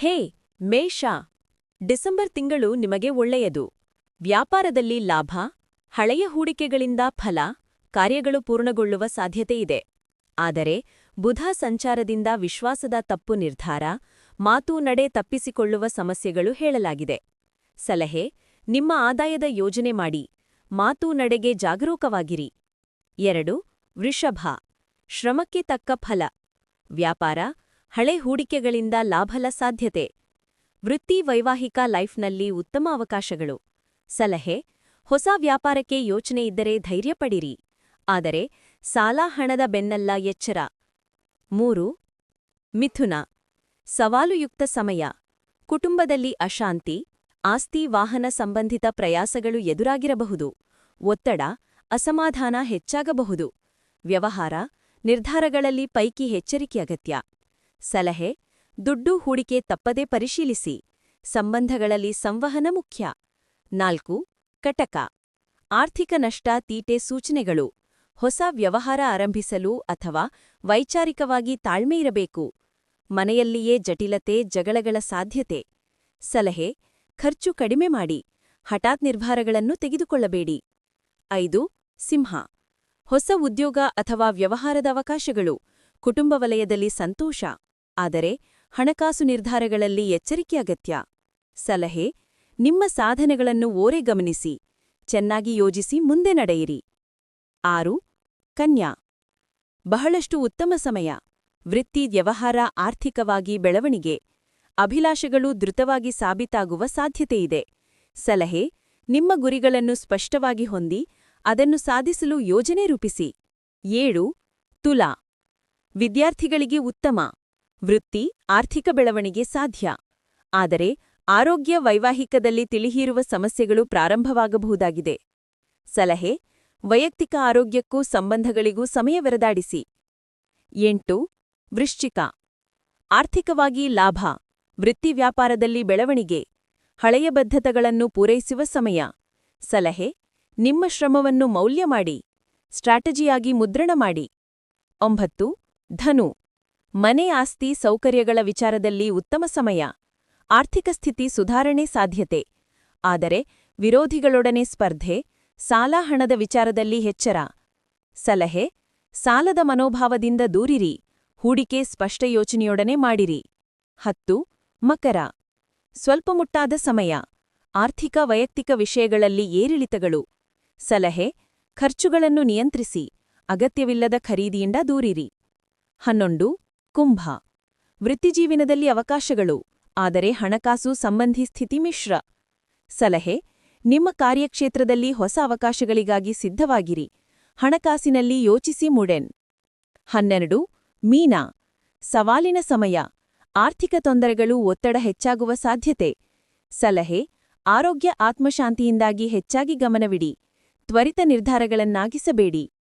ಹೇ, ಮೇಷ. ಡಿಸೆಂಬರ್ ತಿಂಗಳು ನಿಮಗೆ ಒಳ್ಳೆಯದು. ವ್ಯಾಪಾರದಲ್ಲಿ ಲಾಭ, ಹಳೆಯ ಹೂಡಿಕೆಗಳಿಂದ ಫಲ, ಕಾರ್ಯಗಳು ಪೂರ್ಣಗೊಳ್ಳುವ ಸಾಧ್ಯತೆಯಿದೆ ಆದರೆ, ಬುಧ ಸಂಚಾರದಿಂದ ವಿಶ್ವಾಸದ ತಪ್ಪು ನಿರ್ಧಾರ, ಮಾತು ನಡೆ ತಪ್ಪಿಸಿಕೊಳ್ಳುವ ಸಮಸ್ಯೆಗಳು ಹೇಳಲಾಗಿದೆ. ಸಲಹೆ, ನಿಮ್ಮ ಆದಾಯದ ಯೋಜನೆ ಮಾಡಿ, ಮಾತು ನಡೆಗೆ ಜಾಗರೂಕವಾಗಿರಿ. ಎರಡು, ವೃಷಭ. ಶ್ರಮಕ್ಕೆ ತಕ್ಕ ಫಲ. ವ್ಯಾಪಾರ ಹಳೆ ಹೂಡಿಕೆಗಳಿಂದ ಲಾಭಲ ಸಾಧ್ಯತೆ. ವೃತ್ತಿ ವೈವಾಹಿಕ ಲೈಫ್ನಲ್ಲಿ ಉತ್ತಮ ಅವಕಾಶಗಳು. ಸಲಹೆ, ಹೊಸ ವ್ಯಾಪಾರಕ್ಕೆ ಯೋಚನೆಯಿದ್ದರೆ ಧೈರ್ಯಪಡಿರಿ ಆದರೆ, ಸಾಲ ಹಣದ ಬೆನ್ನಲ್ಲ ಎಚ್ಚರ. ಮೂರು, ಮಿಥುನ. ಸವಾಲುಯುಕ್ತ ಸಮಯ. ಕುಟುಂಬದಲ್ಲಿ ಅಶಾಂತಿ, ಆಸ್ತಿ, ವಾಹನ ಸಂಬಂಧಿತ ಪ್ರಯಾಸಗಳು ಎದುರಾಗಿರಬಹುದು. ಒತ್ತಡ, ಅಸಮಾಧಾನ ಹೆಚ್ಚಾಗಬಹುದು. ವ್ಯವಹಾರ, ನಿರ್ಧಾರಗಳಲ್ಲಿ ಪೈಕಿ ಎಚ್ಚರಿಕೆ ಅಗತ್ಯ ಸಲಹೆ, ದುಡ್ಡು ಹೂಡಿಕೆ ತಪ್ಪದೇ ಪರಿಶೀಲಿಸಿ, ಸಂಬಂಧಗಳಲ್ಲಿ ಸಂವಹನ ಮುಖ್ಯ. ನಾಲ್ಕು ಕಟಕ ಆರ್ಥಿಕ ನಷ್ಟ ತೀಟೆ ಸೂಚನೆಗಳು. ಹೊಸ ವ್ಯವಹಾರ ಆರಂಭಿಸಲು ಅಥವಾ ವೈಚಾರಿಕವಾಗಿ ತಾಳ್ಮೆಯಿರಬೇಕು ಮನೆಯಲ್ಲಿಯೇ ಜಟಿಲತೆ, ಜಗಳಗಳ ಸಾಧ್ಯತೆ. ಸಲಹೆ, ಖರ್ಚು ಕಡಿಮೆ ಮಾಡಿ, ಹಠಾತ್ ನಿರ್ಧಾರಗಳನ್ನು ತೆಗೆದುಕೊಳ್ಳಬೇಡಿ. ಐದು, ಸಿಂಹ. ಹೊಸ ಉದ್ಯೋಗ ಅಥವಾ ವ್ಯವಹಾರದ ಅವಕಾಶಗಳು. ಕುಟುಂಬ ವಲಯದಲ್ಲಿ ಸಂತೋಷ. ಆದರೆ ಹಣಕಾಸು ನಿರ್ಧಾರಗಳಲ್ಲಿ ಎಚ್ಚರಿಕೆ ಅಗತ್ಯ. ಸಲಹೆ, ನಿಮ್ಮ ಸಾಧನೆಗಳನ್ನು ಓರೆ ಗಮನಿಸಿ, ಚೆನ್ನಾಗಿ ಯೋಜಿಸಿ ಮುಂದೆ ನಡೆಯಿರಿ. ಆರು, ಕನ್ಯಾ. ಬಹಳಷ್ಟು ಉತ್ತಮ ಸಮಯ. ವೃತ್ತಿ, ವ್ಯವಹಾರ, ಆರ್ಥಿಕವಾಗಿ ಬೆಳವಣಿಗೆ. ಅಭಿಲಾಷೆಗಳು ದೃತವಾಗಿ ಸಾಬೀತಾಗುವ ಸಾಧ್ಯತೆಯಿದೆ. ಸಲಹೆ, ನಿಮ್ಮ ಗುರಿಗಳನ್ನು ಸ್ಪಷ್ಟವಾಗಿ ಹೊಂದಿ, ಅದನ್ನು ಸಾಧಿಸಲು ಯೋಜನೆ ರೂಪಿಸಿ. ಏಳು, ತುಲಾ. ವಿದ್ಯಾರ್ಥಿಗಳಿಗೆ ಉತ್ತಮ. ವೃತ್ತಿ, ಆರ್ಥಿಕ ಬೆಳವಣಿಗೆ ಸಾಧ್ಯ. ಆದರೆ, ಆರೋಗ್ಯ ವೈವಾಹಿಕದಲ್ಲಿ ತಿಳಿಹಿರುವ ಸಮಸ್ಯೆಗಳು ಪ್ರಾರಂಭವಾಗಬಹುದಾಗಿದೆ. ಸಲಹೆ, ವೈಯಕ್ತಿಕ ಆರೋಗ್ಯಕ್ಕೂ ಸಂಬಂಧಗಳಿಗೂ ಸಮಯವೆರದಾಡಿಸಿ ಎಂಟು, ವೃಶ್ಚಿಕ. ಆರ್ಥಿಕವಾಗಿ ಲಾಭ, ವೃತ್ತಿ ವ್ಯಾಪಾರದಲ್ಲಿ ಬೆಳವಣಿಗೆ, ಹಳೆಯ ಬದ್ಧತೆಗಳನ್ನು ಪೂರೈಸುವ ಸಮಯ. ಸಲಹೆ, ನಿಮ್ಮ ಶ್ರಮವನ್ನು ಮೌಲ್ಯ ಮಾಡಿ, ಸ್ಟ್ರಾಟಜಿಯಾಗಿ ಮುದ್ರಣ ಮಾಡಿ. ಒಂಬತ್ತು, ಧನು. ಮನೆ ಆಸ್ತಿ ಸೌಕರ್ಯಗಳ ವಿಚಾರದಲ್ಲಿ ಉತ್ತಮ ಸಮಯ. ಆರ್ಥಿಕ ಸ್ಥಿತಿ ಸುಧಾರಣೆ ಸಾಧ್ಯತೆ. ಆದರೆ ವಿರೋಧಿಗಳೊಡನೆ ಸ್ಪರ್ಧೆ, ಸಾಲ ಹಣದ ವಿಚಾರದಲ್ಲಿ ಹೆಚ್ಚರ ಸಲಹೆ, ಸಾಲದ ಮನೋಭಾವದಿಂದ ದೂರಿರಿ. ಹೂಡಿಕೆ ಸ್ಪಷ್ಟ ಯೋಚನೆಯೊಡನೆ ಮಾಡಿರಿ. ಹತ್ತು, ಮಕರ. ಸ್ವಲ್ಪ ಮುಟ್ಟಾದ ಸಮಯ. ಆರ್ಥಿಕ ವೈಯಕ್ತಿಕ ವಿಷಯಗಳಲ್ಲಿ ಏರಿಳಿತಗಳು. ಸಲಹೆ, ಖರ್ಚುಗಳನ್ನು ನಿಯಂತ್ರಿಸಿ. ಅಗತ್ಯವಿಲ್ಲದ ಖರೀದಿಯಿಂದ ದೂರಿರಿ. ಹನ್ನೊಂದು ಕುಂಭ. ವೃತ್ತಿಜೀವನದಲ್ಲಿ ಅವಕಾಶಗಳು, ಆದರೆ ಹಣಕಾಸು ಸಂಬಂಧಿ ಸ್ಥಿತಿ ಮಿಶ್ರ. ಸಲಹೆ, ನಿಮ್ಮ ಕಾರ್ಯಕ್ಷೇತ್ರದಲ್ಲಿ ಹೊಸ ಅವಕಾಶಗಳಿಗಾಗಿ ಸಿದ್ಧವಾಗಿರಿ. ಹಣಕಾಸಿನಲ್ಲಿ ಯೋಚಿಸಿ ಮುಡೆನ್. ಹನ್ನೆರಡು, ಮೀನಾ. ಸವಾಲಿನ ಸಮಯ. ಆರ್ಥಿಕ ತೊಂದರೆಗಳು ಒತ್ತಡ ಹೆಚ್ಚಾಗುವ ಸಾಧ್ಯತೆ. ಸಲಹೆ, ಆರೋಗ್ಯ ಆತ್ಮಶಾಂತಿಯಿಂದಾಗಿ ಹೆಚ್ಚಾಗಿ ಗಮನವಿಡಿ. ತ್ವರಿತ ನಿರ್ಧಾರಗಳನ್ನಾಗಿಸಬೇಡಿ.